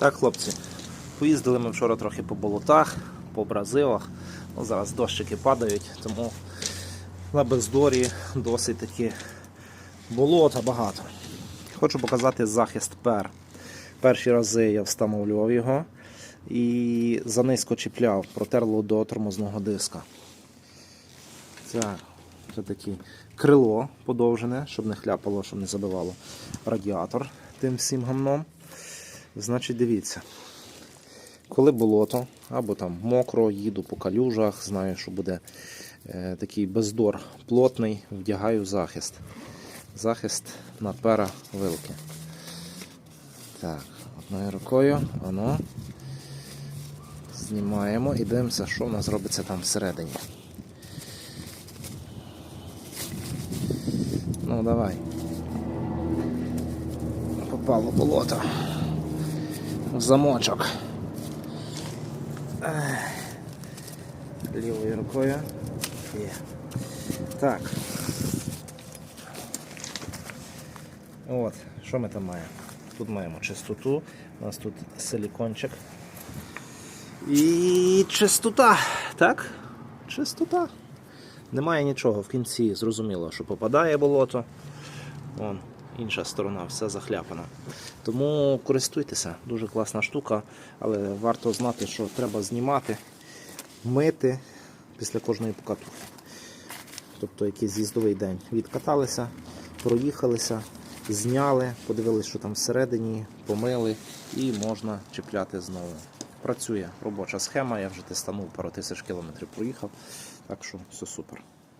Так, хлопці, поїздили ми вчора трохи по болотах, по бразилах. Ну, зараз дощики падають, тому на бездорі досить таки болота багато. Хочу показати захист пер. Перші рази я встановлював його і занизько чіпляв, протерло до тормозного диска. Так, це таке крило подовжене, щоб не хляпало, щоб не забивало радіатор тим всім гамном. Значить, дивіться, коли болото або там мокро, їду по калюжах, знаю, що буде е, такий бездор плотний, вдягаю захист. Захист на пера вилки. Так, одною рукою, воно. Знімаємо і дивимося, що в нас робиться там всередині. Ну, давай. Попало болото. Замочок. Лівою рукою. Є. Так. От, що ми там маємо? Тут маємо чистоту, у нас тут силікончик. І чистота. Так? Чистота. Немає нічого в кінці, зрозуміло, що попадає болото. Вон, інша сторона, все захляпана. Тому користуйтеся, дуже класна штука, але варто знати, що треба знімати, мити після кожної покатухи. Тобто якийсь з'їздовий день. Відкаталися, проїхалися, зняли, подивилися, що там всередині, помили і можна чіпляти знову. Працює робоча схема, я вже тестанув пару тисяч кілометрів проїхав, так що все супер.